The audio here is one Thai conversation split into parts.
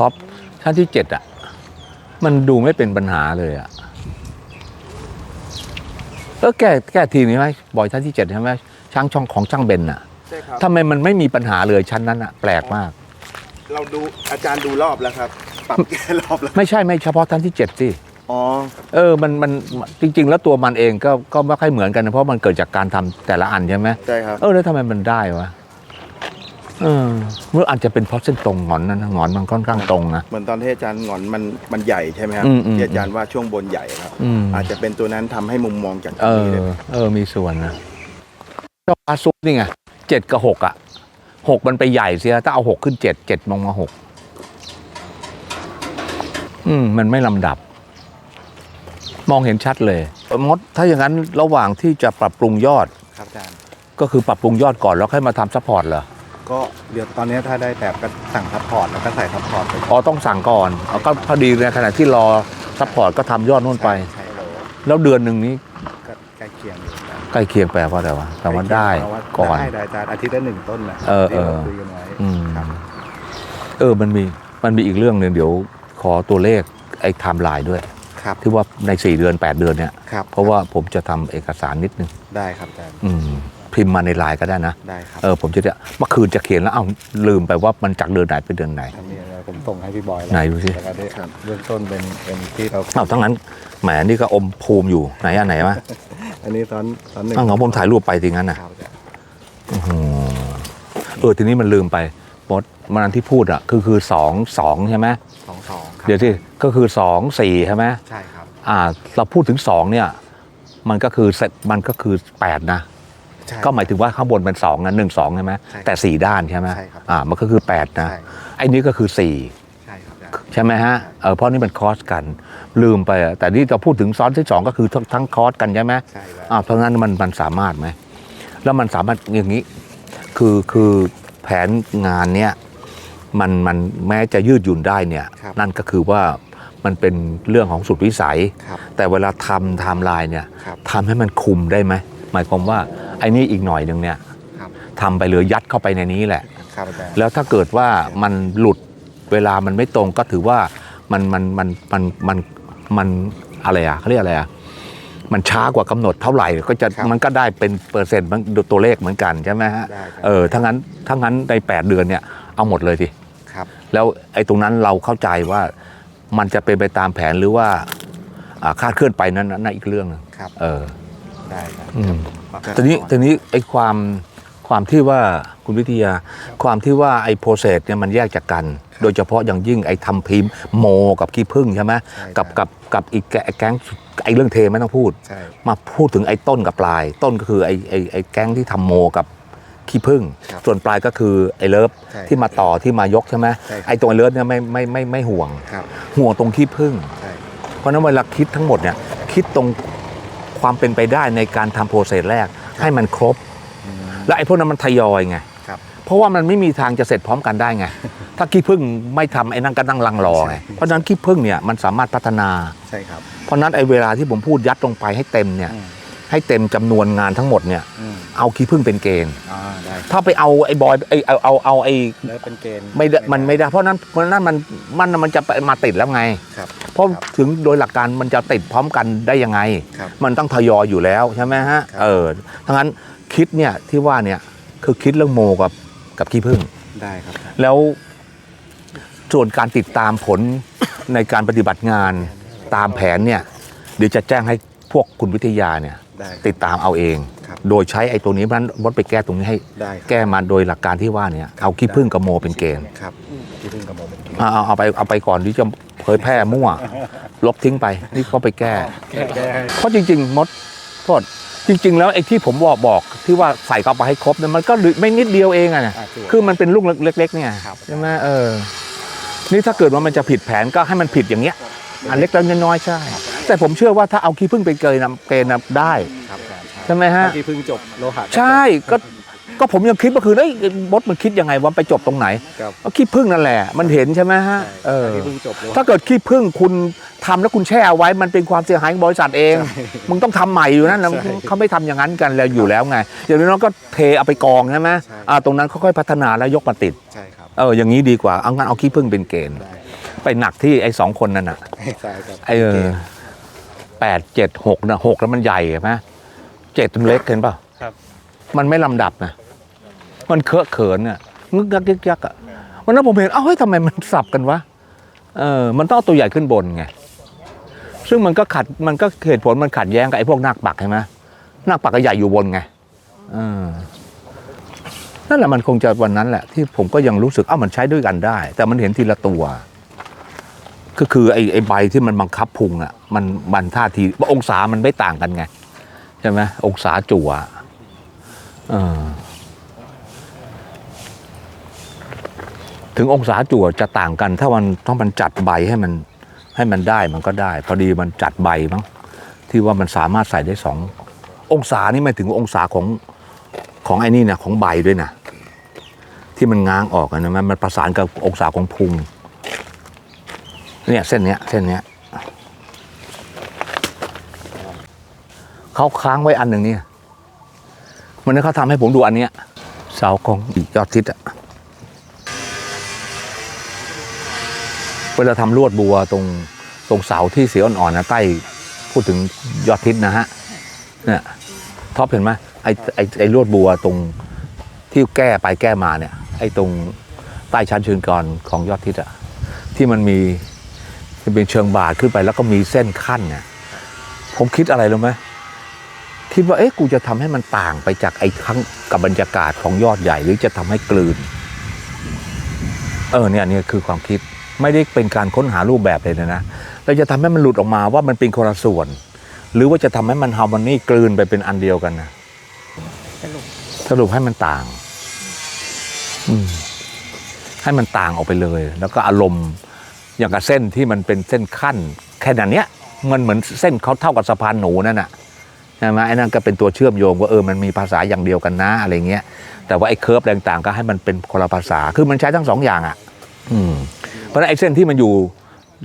ท็อปชั้นที่เจ็ดอะ มันดูไม่เป็นปัญหาเลยอะเออแก้แก้ทีนี้ไหมบอยชั้นที่เจ็ดใช่ไหมช่างช่องของช่างเบนอะใช่ครับทำไมมันไม่มีปัญหาเลยชั้นนั้นอะ แปลกมาก เราดูอาจารย์ดูรอบแล้วครับ ปรับแก้รอบแล้วไม่ใช่ไม่เฉพาะชั้นที่เจ็ดสิอ๋อเออมันมันจริง ๆ แล้วตัวมันเองก็ก็ไม่ค่อยเหมือนกันนะเพราะมันเกิดจากการทำแต่ละอันใช่ไหมใช่ครับ เออแล้วทำไมมันได้วะ เออเมื่ออาจจะเป็นเพราะเส้นตรงหงอนนั่นนะหงอนมันค่อนข้างตรงนะ เหมือนตอนที่อาจารย์หงอนมันมันใหญ่ใช่ไหมครับอืมอืมที่อาจารย์ว่าช่วงบนใหญ่ครับ อืม อาจจะเป็นตัวนั้นทำให้มุมมองจากเอที่อนี่เลยเออ มีส่วนนะเจ้าปลาซุปนี่ไงเจ็ดกับหกอะหกมันไปใหญ่เสียถ้าเอาหกขึ้นเจ็ดเจ็ดลงมาหกอืม มันไม่ลำดับ มองเห็นชัดเลยเออมด ถ้าอย่างนั้นระหว่างที่จะปรับปรุงยอด ครับอาจารย์ก็คือปรับปรุงยอดก่อนแล้วค่อยมาทำซัพพอร์ตเหรอ ก็เดี๋ยวตอนนี้ถ้าได้แบบก็สั่งซัพพอร์ตแล้วก็ใส่ซัพพอร์ตไปอ๋อต้องสั่งก่อนเอาก็พอดีในขณะที่รอซัพพอร์ตก็ทำยอดนู่นไป ใช่เลยแล้วเดือนหนึ่งนี้ก็ใกล้เคียงอยู่ครับใกล้เคียงแปลว่าอะไรวะแต่ว่าได้เพราะว่าก่อน ได้ได้อาจารย์อาทิตย์ละหนึ่งต้นนะเออที่เราเออคุยกันไว้อืม ครับเออมันมีมันมีอีกเรื่องหนึ่งเดี๋ยวขอตัวเลขไอ้ไทม์ไลน์ด้วย ครับที่ว่าใน 4 เดือน 8 เดือนเนี่ย ครับเพราะว่าผมจะทำเอกสารนิดนึงได้ครับอาจารย์อืม พิมพ์มาในไลน์ก็ได้นะได้ครับเออผมจะได้เมื่อคืนจะเขียนแล้วเอ้าลืมไปว่ามันจากเดือนไหนไปเดือนไหน อันนี้ผมส่งให้พี่บอยแล้วไหนดูสิ แล้วก็ได้เบื้องต้นเป็นเป็นที่เราเอ้าทั้งนั้นแหมนี่ก็อมภูมิอยู่ไหนอันไหนวะอันนี้ตอนตอนหนึ่งอ้าวของผมถ่ายรูปไปทีงั้นน่ะครับอาจารย์อื้อหือเออทีนี้มันลืมไปมดมันที่พูดอะคือคือสองสองใช่ไหมสองสองครับเดี๋ยวที่ก็คือสองสี่ใช่ไหมใช่ครับ อ่า เราพูดถึงสองเนี่ย มันก็คือเสร็จมันก็คือแปดนะ ใช่ก็หมายถึงว่าข้างบนเป็นสองนะหนึ่งสองใช่ไหมใช่ครับแต่สี่ด้านใช่ไหมใช่ครับ อ่ามันก็คือแปดนะใช่ไอ้นี้ก็คือสี่ใช่ครับอาจารย์ใช่ไหมฮะเออเพราะนี่มันคอสกัน ลืมไปอะแต่นี่เราพูดถึงซ้อนที่สองก็คือทั้งทั้งคอสกันใช่ไหม ใช่แล้ว อ่าเพราะงั้นมันมันสามารถไหม แล้วมันสามารถอย่างนี้ คือคือแผนงานเนี้ยมันมันแม้จะยืดหยุ่นได้เนี่ย ครับ นั่นก็คือว่ามันเป็นเรื่องของสุดวิสัย ครับ แต่เวลาทำไทม์ไลน์เนี่ยครับ ทำให้มันคุมได้ไหม หมายความว่าไอ้นี่อีกหน่อยหนึ่งเนี่ยครับทำไปเลยยัดเข้าไปในนี้แหละครับอาจารย์แล้วถ้าเกิดว่ามันหลุดเวลามันไม่ตรงก็ถือว่ามันมันมันมันมันมันอะไรอะเขาเรียกอะไรอะมันช้ากว่ากำหนดเท่าไหร่ก็จะมันก็ได้เป็นเปอร์เซ็นต์มันตัวเลขเหมือนกันใช่ไหมฮะได้ครับเออถ้างั้นถ้างั้นใน 8 เดือนเนี่ยเอาหมดเลยทีครับ แล้วไอ้ตรงนั้นเราเข้าใจว่ามันจะเป็นไปตามแผนหรือว่าอ่าคาดเคลื่อนไปนั้นนั่นอีกเรื่องหนึงครับเออ ได้ครับอืมครับทีนี้ทีนี้ไอ้ความความที่ว่าคุณวิทยา ความที่ว่าไอ้โปรเซสเนี่ยมันแยกจากกัน โดยเฉพาะอย่างยิ่งไอ้ทำพิมพ์โมกับขี้ผึ้งใช่ไหมใช่กับครับกับกับอีกแกแก๊งไอ้เรื่องเทไม่ต้องพูด ใช่ มาพูดถึงไอ้ต้นกับปลาย ต้นก็คือไอ้ไอ้ไอ้แก๊งที่ทำโมกับขี้ผึ้งครับส่วนปลายก็คือไอ้เลิฟใช่ที่มาต่อที่มายกใช่ไหมใช่ครับ ไอ้ตรงไอ้เลิฟเนี่ยไม่ไม่ไม่ไม่ห่วง ครับห่วงตรงขี้ผึ้ง ใช่ เพราะฉะนั้นเวลาคิดทั้งหมดเนี่ยคิดตรง ความเป็นไปได้ในการทำโปรเซสแรกให้มันครบอืมแล้วไอ้พวกนั้นมันทยอยไงครับ เพราะว่ามันไม่มีทางจะเสร็จพร้อมกันได้ไง ถ้าขี้ผึ้งไม่ทำไอ้นั่นก็นั่งรังรอไงใช่เพราะฉะนั้นขี้ผึ้งเนี่ยมันสามารถพัฒนา ใช่ครับ เพราะฉะนั้นไอ้เวลาที่ผมพูดยัดลงไปให้เต็มเนี่ย อืม ให้เต็มจำนวนงานทั้งหมดเนี่ยอืมเอาขี้ผึ้งเป็นเกณฑ์อ่าได้ถ้าไปเอาไอ้บอยไอ้เอาเอาเอาไอ้แล้วเป็นเกณฑ์ไม่ได้มันไม่ได้เพราะนั้นเพราะนั้นมันมันมันจะไปมาติดแล้วไงครับเพราะครับถึงโดยหลักการมันจะติดพร้อมกันได้ยังไงครับมันต้องทยอยอยู่แล้วใช่ไหมฮะครับเออทั้งนั้นคิดเนี่ยที่ว่าเนี่ยคือคิดเรื่องโมกับกับขี้ผึ้งได้ครับ แล้วส่วนการติดตามผลในการปฏิบัติงานตามแผนเนี่ยเดี๋ยวจะแจ้งให้พวกคุณวิทยาเนี่ย ได้ครับติดตามเอาเอง ครับโดยใช้ไอ้ตัวนี้เพราะฉะนั้นวัดไปแก้ตรงนี้ให้ได้ครับ แก้มาโดยหลักการที่ว่าเนี่ยเอาขี้ผึ้งกับโมเป็นเกณฑ์ครับที่พึ่งกับโมเป็นเกณฑ์เอาเอาเอาไปเอาไปก่อนที่จะเผยแพร่มั่ว ลบทิ้งไปนี่ก็ไปแก้แก้ แก้ให้เพราะจริง ๆ มดโทษจริง ๆ แล้วไอ้ที่ผมบอกบอกที่ว่าใส่เข้าไปให้ครบเนี่ยมันก็ไม่นิดเดียวเองอะเนี่ยอ่าถูกคือมันเป็นลูกเล็ก ๆ เนี่ยครับ ใช่ไหมเออ นี่ถ้าเกิดว่ามันจะผิดแผนก็ให้มันผิดอย่างเงี้ย อันเล็กๆน้อยๆใช่ แต่ผมเชื่อว่าถ้าเอาขี้ผึ้งไปเกยนำเกณฑ์นำได้ ครับอาจารย์ใช่ไหมฮะ ที่พึ่งจบโลหะ ใช่ก็ก็ผมยังคิดว่าคือเอ้ยมดมันคิดยังไงว่าไปจบตรงไหนครับ ก็ขี้ผึ้งนั่นแหละ มันเห็นใช่ไหมฮะใช่เออ ที่พึ่งจบโลหะ ถ้าเกิดขี้ผึ้งคุณทำแล้วคุณแช่เอาไว้มันเป็นความเสียหายของบริษัทเองใช่มึงต้องทำใหม่อยู่นั่นนะใช่เขาไม่ทำอย่างนั้นกันแล้วอยู่แล้วไงอย่างน้อยๆก็เทเอาไปกองใช่ไหมใช่ อ่าตรงนั้นค่อยๆพัฒนาแล้วยกมาติดใช่ครับเอออย่างนี้ดีกว่าเอางั้นเอาขี้ผึ้งเป็นเกณฑ์ ได้ไปหนักที่ไอ้สองคนนั่นน่ะใช่ครับไอ้เออ แปดเจ็ดหกนะหกแล้วมันใหญ่เห็นไหมเจ็ดมันเล็กเห็นเปล่าครับ มันไม่ลำดับนะมันเคอะเขินน่ะงึกยักยึกยักอะวันนั้นผมเห็นเอ้าเฮ้ยทำไมมันสับกันวะเออมันต้องเอาตัวใหญ่ขึ้นบนไงซึ่งมันก็ขัดมันก็เหตุผลมันขัดแย้งกับไอ้พวกนาคปักใช่ไหมนาคปักก็ใหญ่อยู่บนไงเออนั่นแหละมันคงจะวันนั้นแหละที่ผมก็ยังรู้สึกเอ้ามันใช้ด้วยกันได้ แต่มันเห็นทีละตัว ก็คือไอ้ไอ้ใบที่มันบังคับพุงอะมันมันท่าทีองศามันไม่ต่างกันไง ใช่ไหมองศาจั่วเออถึงองศาจั่วจะต่างกัน ถ้ามันต้องมันจัดใบให้มันให้มันได้มันก็ได้ พอดีมันจัดใบมั้งที่ว่ามันสามารถใส่ได้สององศานี่ไม่ถึงองศาของของไอ้นี่นะของใบด้วยนะที่มันง้างออกนะมันประสานกับองศาของพุง เนี่ยเส้นเนี้ยเส้นเนี้ยเขาค้างไว้อันหนึ่งเนี่ยมันนี้เขาทำให้ผมดูอันเนี้ยเสาของยอดทิศอะเวลาทำลวดบัวตรงตรงเสาที่เสียอ่อนๆนะใต้พูดถึงยอดทิศนะฮะเนี่ยท็อปเห็นไหมไอ้ไอ้ไอ้ลวดบัวตรงที่แก้ไปแก้มาเนี่ย ไอ้ตรงใต้ชั้นเชิงกรของยอดทิศอะที่มันมี จะเป็นเชิงบาดขึ้นไปแล้วก็มีเส้นขั้นเนี่ยผมคิดอะไรรู้ไหมคิดว่าเอ๊ะกูจะทำให้มันต่างไปจากไอ้ครั้งกับบรรยากาศของยอดใหญ่ หรือจะทำให้กลืน เออเนี่ยเนี่ยคือความคิดไม่ได้เป็นการค้นหารูปแบบเลยนะ เราจะทำให้มันหลุดออกมาว่ามันเป็นคนละส่วน หรือว่าจะทำให้มันฮาร์โมนีกลืนไปเป็นอันเดียวกันนะสรุปสรุปให้มันต่าง อืมให้มันต่างออกไปเลย แล้วก็อารมณ์ อย่างกับเส้นที่มันเป็นเส้นขั้น แค่นั้นเนี้ยมันเหมือนเส้นเขาเท่ากับสะพานหนูนั่นน่ะใช่ไหมไอ้นั่นก็เป็นตัวเชื่อมโยงว่าเออมันมีภาษาอย่างเดียวกันนะอะไรเงี้ย แต่ว่าไอ้เคิร์ฟต่างๆ ก็ให้มันเป็นคนละภาษาคือมันใช้ทั้งสองอย่างอะ อืมเพราะฉะนั้นไอ้เส้นที่มันอยู่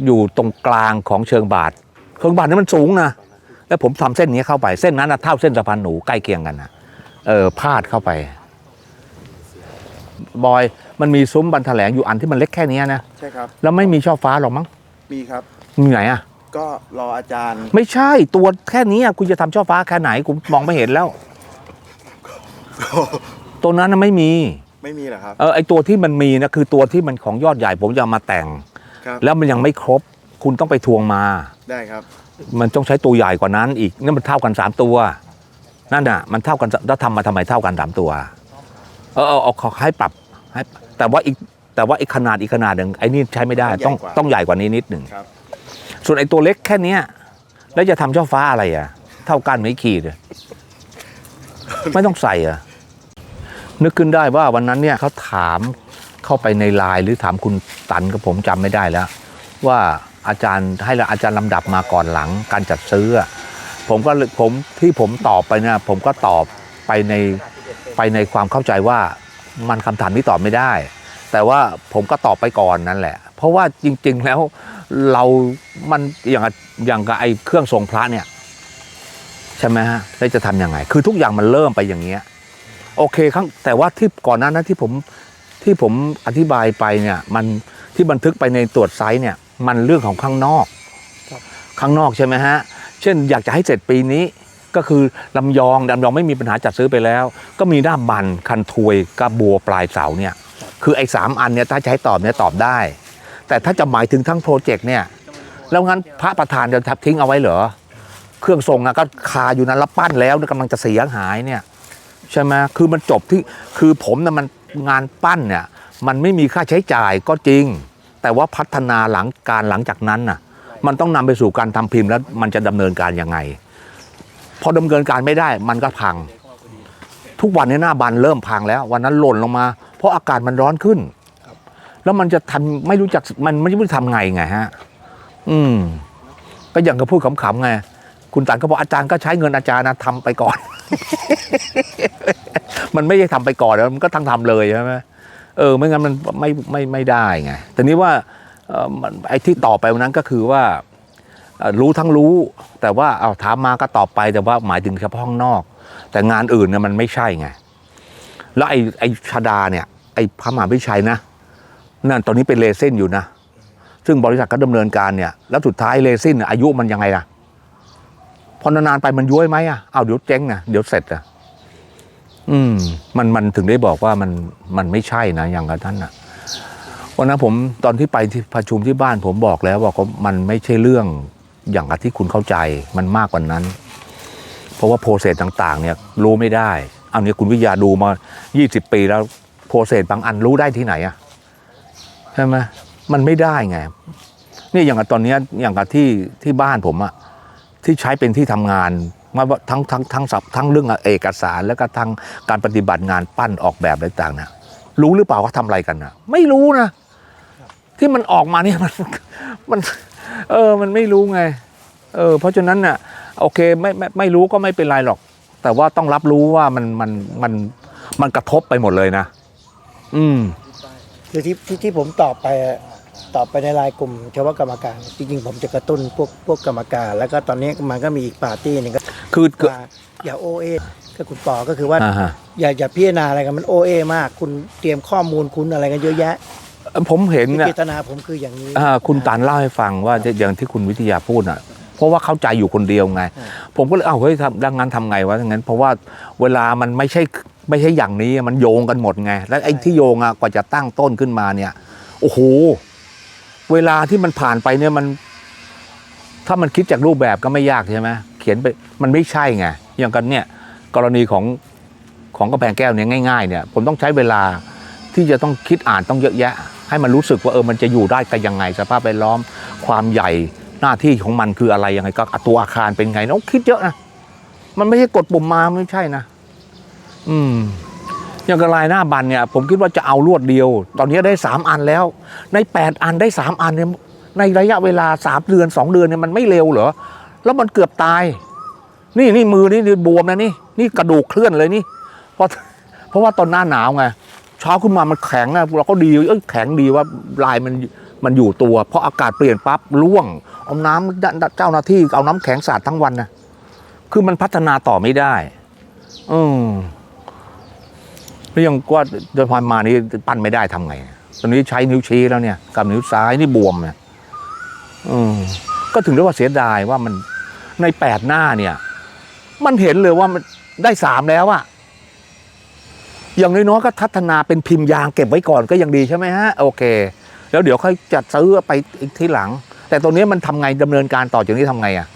อยู่ตรงกลางของเชิงบาทเชิงบาทนี่มันสูงนะแล้วผมทำเส้นนี้เข้าไปเส้นนั้นนะเท่าเส้นสะพานหนูใกล้เคียงกันนะเออพาดเข้าไป บอย มันมีซุ้มบันแถลงอยู่อันที่มันเล็กแค่เนี้ยนะใช่ครับ แล้วไม่มีช่อฟ้าหรอกมั้งมีครับมีไหนอะ ก็รออาจารย์ ไม่ใช่ตัวแค่นี้อะคุณจะทำช่อฟ้าแค่ไหนกูมองไม่เห็นแล้วตัวนั้นน่ะไม่มีไม่มีเหรอครับเออไอตัวที่มันมีนะคือตัวที่มันของยอดใหญ่ผมจะเอามาแต่งครับแล้วมันยังไม่ครบ คุณต้องไปทวงมาได้ครับ มันต้องใช้ตัวใหญ่กว่านั้นอีกนั่นมันเท่ากันสามตัวนั่นน่ะ มันเท่ากันแล้วทำมาทำไมเท่ากันสามตัว เออเอาเอาเขาให้ปรับให้ แต่ว่าอีกแต่ว่าอีกขนาดอีกขนาดหนึ่งไอ้นี่ใช้ไม่ได้ต้องใหญ่กว่าต้องใหญ่กว่านี้นิดหนึ่งครับ ส่วนไอ้ตัวเล็กแค่เนี้ยแล้วจะทำช่อฟ้าอะไรอะ เท่ากันไม่ขีดอะไม่ต้องใส่อะ นึกขึ้นได้ว่าวันนั้นเนี่ยเขาถามเข้าไปในไลน์หรือถามคุณตันก็ผมจำไม่ได้แล้ว ว่าอาจารย์ให้อาจารย์ลำดับมาก่อนหลังการจัดซื้ออะผมก็เลยผมที่ผมตอบไปเนี่ยผมก็ตอบไปในไปในความเข้าใจว่า มันคำถามนี้ตอบไม่ได้ แต่ว่าผมก็ตอบไปก่อนนั่นแหละ เพราะว่าจริง ๆ แล้วเรา มันอย่างกับอย่างกับไอ้เครื่องทรงพระเนี่ยใช่ไหมฮะแล้วจะทำยังไง คือทุกอย่างมันเริ่มไปอย่างเงี้ย โอเคครั้งแต่ว่าที่ก่อนหน้านั้นที่ผมที่ผมอธิบายไปเนี่ยมันที่บันทึกไปในตรวจไซส์เนี่ยมันเรื่องของข้างนอกครับข้างนอกใช่ไหมฮะ เช่นอยากจะให้เสร็จปีนี้ ก็คือลำยองลำยองไม่มีปัญหาจัดซื้อไปแล้ว ก็มีด้ามบันคันทวยกับบัวปลายเสาเนี่ยคือไอ้สามอันเนี่ยถ้าใช้ตอบเนี่ยตอบได้ แต่ถ้าจะหมายถึงทั้งโปรเจกต์เนี่ยแล้วงั้นพระประธานจะทับทิ้งเอาไว้เหรอเครื่องทรงอะก็คาอยู่นั้นแล้วปั้นแล้วกำลังจะเสียหายเนี่ยใช่ไหมคือมันจบที่คือผมนะมันงานปั้นเนี่ยมันไม่มีค่าใช้จ่ายก็จริง แต่ว่าพัฒนาหลังการหลังจากนั้นน่ะมันต้องนำไปสู่การทำพิมพ์แล้วมันจะดำเนินการยังไง พอดำเนินการไม่ได้มันก็พัง ทุกวันนี้หน้าบันเริ่มพังแล้ว วันนั้นหล่นลงมา เพราะอากาศมันร้อนขึ้นแล้วมันจะทำไม่รู้จักมันไม่รู้จะทำไงไงฮะ อืม ก็อย่างกับพูดขำๆไง คุณตันก็บอกอาจารย์ก็ใช้เงินอาจารย์นะทำไปก่อน มันไม่ได้ทำไปก่อนแล้วมันก็ทั้งทำเลยใช่ไหมเออไม่งั้นมันไม่ไม่ไม่ได้ไงแต่นี้ว่าเออไอ้ที่ต่อไปวันนั้นก็คือว่า รู้ทั้งรู้ แต่ว่าเอาถามมาก็ตอบไปแต่ว่าหมายถึงเฉพาะข้างนอก แต่งานอื่นเนี่ยมันไม่ใช่ไง แล้วไอ้ไอ้ชาดาเนี่ย ไอ้พระมหาวิชัยนะนั่นตอนนี้เป็นเลเส้นอยู่นะ ซึ่งบริษัทก็ดำเนินการเนี่ย แล้วสุดท้ายเลซินอายุมันยังไงล่ะ พอนานๆไปมันย้วยไหมอะเอาเดี๋ยวเจ๊งนะเดี๋ยวเสร็จอะ อืม มันมันถึงได้บอกว่ามันมันไม่ใช่นะอย่างกับท่านอะวันนั้นผมตอนที่ไปที่ประชุมที่บ้านผมบอกแล้วว่าเขามันไม่ใช่เรื่อง อย่างที่คุณเข้าใจมันมากกว่านั้น เพราะว่าโปรเซสต่างๆเนี่ยรู้ไม่ได้เอาเนี่ยคุณวิทยาดูมา 20 ปีแล้วโปรเซสบางอันรู้ได้ที่ไหนอะใช่ไหมมันไม่ได้ไงนี่อย่างกับตอนนี้อย่างกับที่ที่บ้านผมอะที่ใช้เป็นที่ทำงานมาทั้งทั้งทั้งสับทั้งเรื่องเอกสาร แล้วก็ทั้งการปฏิบัติงานปั้นออกแบบอะไรต่างๆเนี่ยรู้หรือเปล่าว่าทำอะไรกันนะไม่รู้นะที่มันออกมาเนี่ยมันมัน เออ มันไม่รู้ไง เออ เพราะฉะนั้นน่ะ โอเคไม่ไม่ไม่รู้ก็ไม่เป็นไรหรอก แต่ว่าต้องรับรู้ว่ามันมันมันมันกระทบไปหมดเลยนะ อืม คือที่ที่ที่ผมตอบไปอะตอบไปในไลน์กลุ่มเฉพาะกรรมการ จริงๆผมจะกระตุ้นพวกพวกกรรมการ แล้วก็ตอนนี้มันก็มีอีกปาร์ตี้หนึงก็คือคือ ว่าอย่าโอเอก็คุณปอก็คือว่า อ่าฮะ อย่าอย่าพิจารณาอะไรกันมันโอเอมาก คุณเตรียมข้อมูลคุณอะไรกันเยอะแยะ ผมเห็นที่น่ะเจตนาผมคืออย่างนี้อ่าคุณตานเล่าให้ฟังว่าอย่างที่คุณวิทยาพูดน่ะเพราะว่าเข้าใจอยู่คนเดียวไงอืมผมก็เลยเอ้าเฮ้ยทำดังนั้นทำไงวะดังนั้น เพราะว่าเวลามันไม่ใช่ไม่ใช่อย่างนี้มันโยงกันหมดไง แล้วไอ้ที่โยงอะกว่าจะตั้งต้นขึ้นมาเนี่ย โอ้โห เวลาที่มันผ่านไปเนี่ยมัน ถ้ามันคิดจากรูปแบบก็ไม่ยากใช่ไหมเขียนไปมันไม่ใช่ไงอย่างกันเนี่ย กรณีของของกระแพงแก้วเนี่ยง่ายๆเนี่ย ผมต้องใช้เวลาที่จะต้องคิดอ่านต้องเยอะแยะ ให้มันรู้สึกว่าเออมันจะอยู่ได้กันยังไง สภาพแวดล้อมความใหญ่หน้าที่ของมันคืออะไรยังไงก็ตัวอาคารเป็นไงน้องคิดเยอะนะมันไม่ใช่กดปุ่มมาไม่ใช่นะ อืมอย่างกระลายหน้าบันเนี่ย ผมคิดว่าจะเอาลวดเดียว ตอนนี้ได้สามอันแล้ว ในแปดอันได้สามอันเนี่ยในระยะเวลาสามเดือนสองเดือนเนี่ยมันไม่เร็วเหรอ แล้วมันเกือบตาย นี่นี่มือนี่บวมนะนี่ นี่กระดูกเคลื่อนเลยนี่เพราะเพราะว่าตอนหน้าหนาวไง เช้าขึ้นมามันแข็งนะเราก็ดีเอ้ยแข็งดีว่าลายมันมันอยู่ตัวเพราะอากาศเปลี่ยนปั๊บร่วง เอาน้ำเจ้าหน้าที่เอาน้ำแข็งสาดทั้งวันนะคือมันพัฒนาต่อไม่ได้ อืมแล้วยังว่าโดยความมานี้ปั้นไม่ได้ทำไง ตอนนี้ใช้นิ้วชี้แล้วเนี่ย กับนิ้วซ้ายนี่บวมเนี่ยอืมก็ถึงได้ว่าเสียดายว่ามันในแปดหน้าเนี่ย มันเห็นเลยว่ามันได้สามแล้วอะ อย่างน้อยๆก็พัฒนาเป็นพิมพ์ยางเก็บไว้ก่อนก็ยังดีใช่ไหมฮะโอเค แล้วเดี๋ยวค่อยจัดซื้อไปอีกทีหลัง แต่ตรงนี้มันทำไงดำเนินการต่อจากนี้ทำไงอะ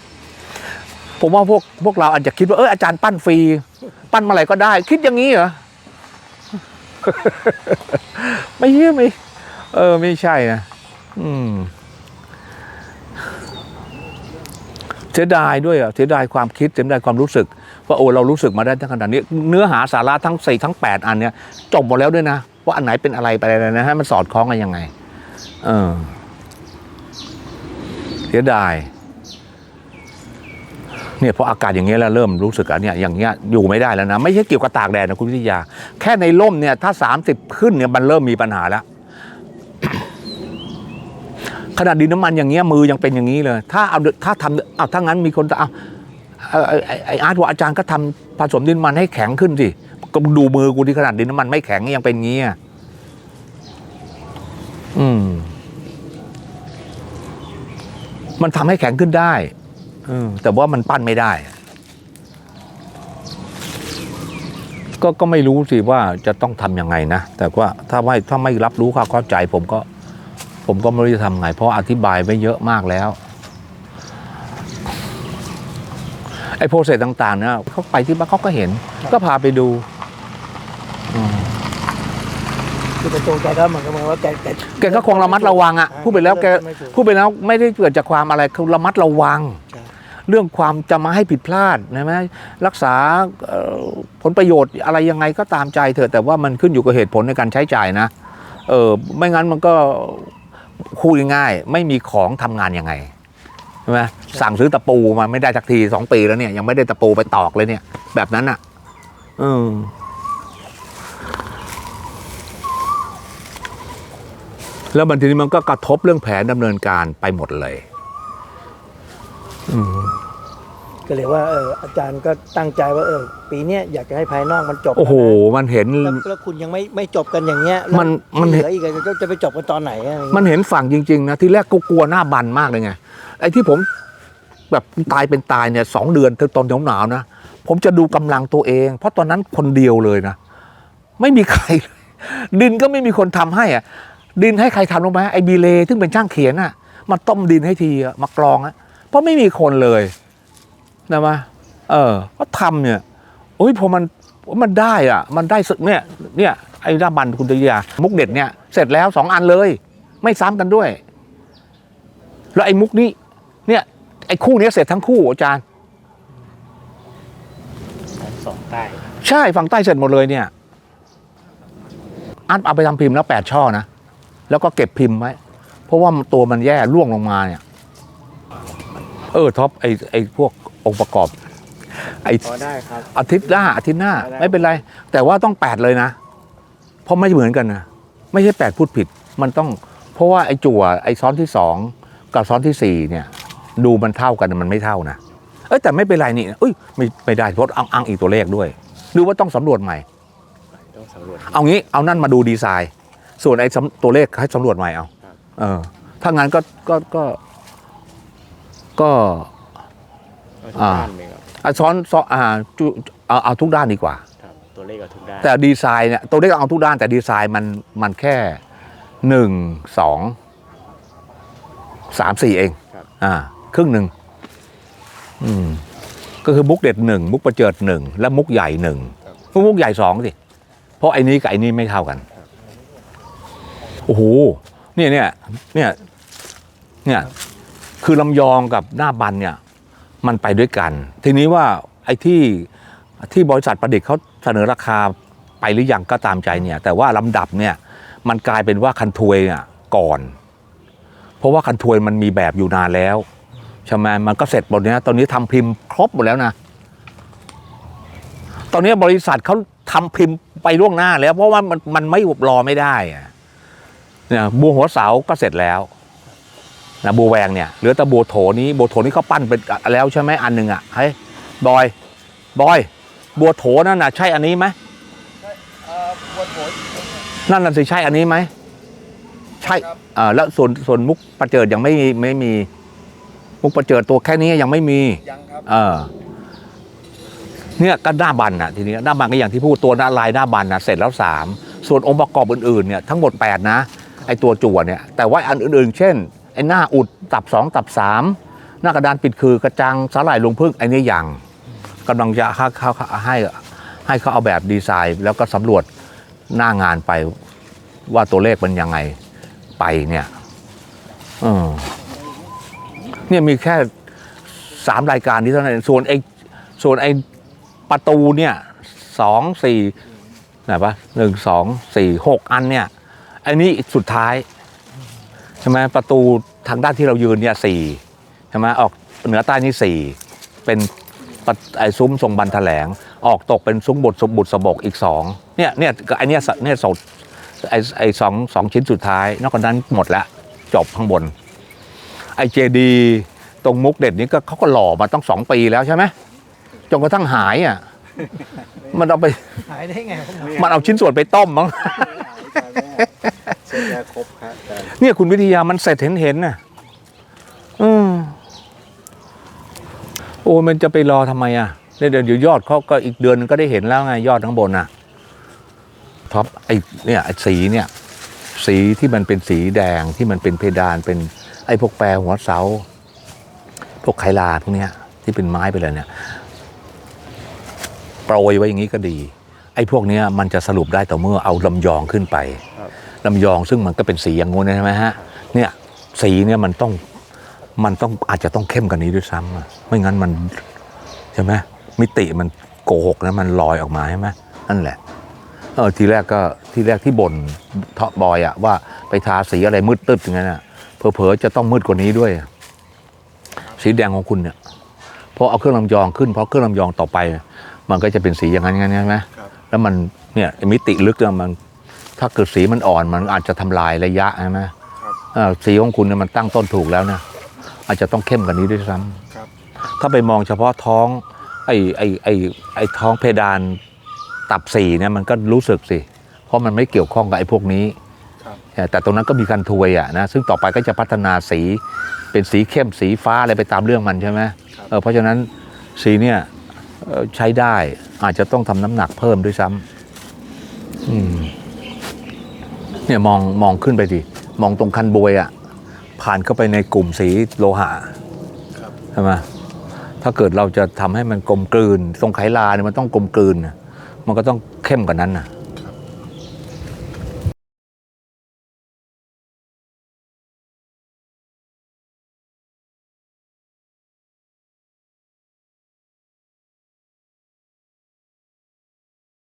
ผมว่าพวกพวกเราอาจจะคิดว่าเอออาจารย์ปั้นฟรี ปั้นเมื่อไหร่ก็ได้ คิดอย่างนี้เหรอไม่ใช่ไม่เออไม่ใช่นะอืมเสียดายด้วยอะเสียดายความคิดเสียดายความรู้สึก ว่าโอ้เรารู้สึกมาได้ทั้งขนาดนี้เนื้อหาสาระทั้งสี่ทั้งแปดอันเนี้ยจบหมดแล้วด้วยนะ ว่าอันไหนเป็นอะไรไปอะไรนะฮะมันสอดคล้องกันยังไง เออเสียดายเนี่ยพออากาศอย่างเงี้ยแล้วเริ่มรู้สึกอะเนี่ยอย่างเงี้ยอยู่ไม่ได้แล้วนะ ไม่ใช่เกี่ยวกับตากแดดนะคุณวิทยา แค่ในร่มเนี่ย ถ้าสามสิบขึ้นเนี่ยมันเริ่มมีปัญหาแล้วขนาดดินน้ำมันอย่างเงี้ยมือยังเป็นอย่างนี้เลย ถ้าเอาถ้าทำเอาถ้างั้นมีคนจะเอา ไอ้อาร์ตว่าอาจารย์ก็ทำผสมดินมันให้แข็งขึ้นสิก็ดูมือกูที่ขนาดดินน้ำมันไม่แข็งยังเป็นงี้อะอืม มันทำให้แข็งขึ้นได้อืมแต่ว่ามันปั้นไม่ได้ ก็ก็ไม่รู้สิว่าจะต้องทำยังไงนะ แต่ว่าถ้าไม่ถ้าไม่รับรู้ความเข้าใจ ผมก็ ผมก็ไม่รู้จะทำไง เพราะอธิบายไปเยอะมากแล้ว ไอ้โปรเซสต่างๆเนี่ยเขาไปที่บ้านเขาก็เห็น ก็พาไปดูอืมคือประตูแกก็เหมือนกับว่าแกแกแกก็คงระมัดระวังอะพูดไปแล้วแกไม่ถูกพูดไปแล้วไม่ได้เกิดจากความอะไรคือระมัดระวังใช่เรื่องความจะมาให้ผิดพลาดนะไหมรักษาเอ่อผลประโยชน์อะไรยังไงก็ตามใจเถอะแต่ว่ามันขึ้นอยู่กับเหตุผลในการใช้จ่ายนะเออไม่งั้นมันก็คูดง่ายๆไม่มีของทำงานยังไงใช่ไหมสั่งซื้อตะปูมาไม่ได้สักทีสองปีแล้วเนี่ยยังไม่ได้ตะปูไปตอกเลยเนี่ย แบบนั้นอะเออแล้วบางทีนี้มันก็กระทบเรื่องแผนดำเนินการไปหมดเลย อืม ก็เลยว่าเอออาจารย์ก็ตั้งใจว่าเออปีเนี้ยอยากจะให้ภายนอกมันจบโอ้โหมันเห็น แล้วแล้วคุณยังไม่ไม่จบกันอย่างเงี้ยแล้วมันมันที่เห็เหนลืออีกอะก็จะไปจบกันตอนไหนอะมันเห็นฝั่งจริง ๆ นะ ที่แรกก็กลัวหน้าบันมากเลยไง ไอ้ที่ผมแบบตายเป็นตายเนี่ยสองเดือนตอนหนาวๆนะ ผมจะดูกำลังตัวเอง เพราะตอนนั้นคนเดียวเลยนะ ไม่มีใครเลยดินก็ไม่มีคนทำให้อะดินให้ใครทำรู้ไหมไอ้บีเลซึ่งเป็นช่างเขียนอะมาต้มดินให้ทีอะมากรองอะเพราะไม่มีคนเลย นะมาเออก็ทำเนี่ยโอ้ยพอมันมันได้อะ มันได้สึกเนี่ยเนี่ยไอ้หน้าบันคุณตยามุกเด็ดเนี่ยเสร็จแล้วสองอันเลย ไม่ซ้ำกันด้วย แล้วไอ้มุกนี้เนี่ยไอ้คู่เนี้ยเสร็จทั้งคู่อาจารย์สองใต้ใช่ฝั่งใต้เสร็จหมดเลยเนี่ยอัดเอาไปทำพิมพ์แล้วแปดช่อนะแล้วก็เก็บพิมพ์ไว้เพราะว่าตัวมันแย่ร่วงลงมาเนี่ย เออท็อปไอไอพวก องค์ประกอบไอพอได้ครับ อาทิตย์หน้าอาทิตย์หน้าได้ ไม่เป็นไร แต่ว่าต้องแปดเลยนะ เพราะไม่เหมือนกันนะไม่ใช่แปดพูดผิด มันต้อง เพราะว่าไอจั่วไอซ้อนที่สองกับซ้อนที่สี่เนี่ย ดูมันเท่ากันมันไม่เท่านะเอ้ยแต่ไม่เป็นไรนี่เอ้ยไม่ไม่ได้เพราะอ้างอ้างอีกตัวเลขด้วย หรือว่าต้องสำรวจใหม่ ต้องสำรวจ เอางี้เอานั่นมาดูดีไซน์ ส่วนไอ้สำตัวเลขให้สำรวจใหม่เอาครับ เออถ้างั้นก็ก็ก็ก็เอาทุกอ่า ด้านเลยครับอะซ้อนซ้อนอ่าจุเอาเอาทุกด้านดีกว่า ครับ ตัวเลขเอาทุกด้านแต่ดีไซน์เนี่ยตัวเลขเอาทุกด้านแต่ดีไซน์มันมันแค่หนึ่งสองสามสี่เอง ครับ อ่า ครึ่งหนึ่งอืมก็คือมุกเด็ดหนึ่งมุกประเจิดหนึ่งและมุกใหญ่หนึ่งมุกใหญ่สองสิ เพราะไอ้นี้กับไอ้นี้ไม่เท่ากันโอ้โหเนี่ยเนี่ยเนี่ยเนี่ยคือลำยองกับหน้าบันเนี่ย มันไปด้วยกัน ทีนี้ว่าไอ้ที่ที่บริษัทประดิษฐ์เขาเสนอราคาไปหรือยังก็ตามใจเนี่ย แต่ว่าลำดับเนี่ยมันกลายเป็นว่าคันทวยอะก่อน เพราะว่าคันทวยมันมีแบบอยู่นานแล้วใช่ไหมมันก็เสร็จหมดเนี้ยตอนนี้ทำพิมพ์ครบหมดแล้วนะ ตอนนี้บริษัทเขาทำพิมพ์ไปล่วงหน้าแล้ว เพราะว่ามันมันไม่รอไม่ได้อะเนี่ยบัวหัวเสาก็เสร็จแล้ว นะบัวแวงเนี่ยเหลือแต่บัวโถนี้บัวโถนี้เขาปั้นเป็นแล้วใช่ไหมอันหนึ่งอะเฮ้ยบอยบอย บัวโถนั่นน่ะใช่อันนี้ไหมนั่นน่ะสิใช่อันนี้ไหมใช่เอ่าแล้วส่วนส่วนมุกประเจิดยังไม่ไม่มี มุกประเจิดตัวแค่นี้ยังไม่มียังครับเออเนี่ยก็หน้าบันนะทีนี้หน้าบันก็อย่างที่พูดตัวหน้าลายหน้าบันนะเสร็จแล้วสามส่วนองค์ประกอบอื่นๆเนี่ยทั้งหมด8นะไอตัวจั่วเนี่ยแต่ว่าอันอื่นๆ เช่น ไอ้หน้าอุดตับสองตับสามหน้ากระดานปิดคือกระจังสาหร่ายลงพึ่งไอ้นี่อยังกำลังจะให้เขาให้ให้เขาเอาแบบดีไซน์ แล้วก็สำรวจหน้างานไปว่าตัวเลขมันยังไงไปเนี่ยเนี่ยมีแค่สามรายการนี้เท่านั้นส่วนไอ้ส่วนไอ้ประตูเนี่ยสองสี่ไหนปะหนึ่งสองสี่หกอันเนี่ย อันนี้สุดท้าย ใช่ไหมประตูทางด้านที่เรายืนเนี่ยสี่ใช่ไหมออกเหนือใต้นี่สี่เป็นประไอ้ซุ้มทรงบันแถลง ออกตกเป็นซุ้มบทสมบุตรสบกอีกสองเนี่ยเนี่ยก็ไอเนี่ยเนี่ยสดไอไอสองสองชิ้นสุดท้าย นอกจากนั้นหมดแล้วจบข้างบน ไอเจดีตรงมุกเด็ดนี้ก็เขาก็หล่อมาต้องสองปีแล้วใช่ไหมจนกระทั่งหายอะมันเอาไปหายได้ไงผมมันเอาชิ้นส่วนไปต้มมั้ง เสร็จแล้วครบครับเนี่ยคุณวิทยามันเสร็จเห็นเห็นน่ะอืมโอ้มันจะไปรอทำไมอะเดี๋ยวเดี๋ยวยอดเขาก็อีกเดือนนึงก็ได้เห็นแล้วไงยอดข้างบนน่ะท็อปไอ้เนี่ยไอ้สีเนี่ย สีที่มันเป็นสีแดงที่มันเป็นเพดานเป็น ไอ้พวกแปรหัวเสา พวกไคลาพวกเนี้ย ที่เป็นไม้ไปเลยเนี่ยโปรยไว้อย่างนี้ก็ดี ไอ้พวกเนี้ยมันจะสรุปได้ต่อเมื่อเอาลำยองขึ้นไป ลำยองซึ่งมันก็เป็นสีอย่างงู้นใช่ไหมฮะเนี่ยสีเนี่ยมันต้องมันต้องอาจจะต้องเข้มกว่านี้ด้วยซ้ำอะไม่งั้นมันใช่ไหมมิติมันโกหกนะมันลอยออกมาใช่ไหมนั่นแหละเออทีแรกก็ทีแรกที่บ่นเทาะบอยอะว่าไปทาสีอะไรมืดตึ๊ดอย่างนั้นอะเผลอๆจะต้องมืดกว่านี้ด้วย สีแดงของคุณเนี่ยพอเอาเครื่องลำยองขึ้นเพราะเครื่องลำยองต่อไป มันก็จะเป็นสีอย่างนั้นงั้นใช่ไหมครับแล้วมันเนี่ยไอ้มิติลึกเนี่ยมัน ถ้าเกิดสีมันอ่อนมันอาจจะทำลายระยะใช่ไหมครับเอ่อสีของคุณเนี่ยมันตั้งต้นถูกแล้วนะอาจจะต้องเข้มกว่านี้ด้วยซ้ำครับถ้าไปมองเฉพาะท้อง ไอ้ไอ้ไอ้ไอ้ท้องเพดานตับสี่เนี่ยมันก็รู้สึกสิ เพราะมันไม่เกี่ยวข้องกับไอ้พวกนี้ครับแต่ตรงนั้นก็มีการทวยอะนะซึ่งต่อไปก็จะพัฒนาสีเป็นสีเข้มสีฟ้าอะไรไปตามเรื่องมันใช่ไหมครับเออเพราะฉะนั้นสีเนี่ยเอ่อใช้ได้อาจจะต้องทำน้ำหนักเพิ่มด้วยซ้ำอืม เนี่ยมองมองขึ้นไปดิมองตรงคันบวยอะ ผ่านเข้าไปในกลุ่มสีโลหะใช่ไหมถ้าเกิดเราจะทำให้มันกลมกลืน ตรงไขลาเนี่ยมันต้องกลมกลืนน่ะมันก็ต้องเข้มกว่านั้นนะ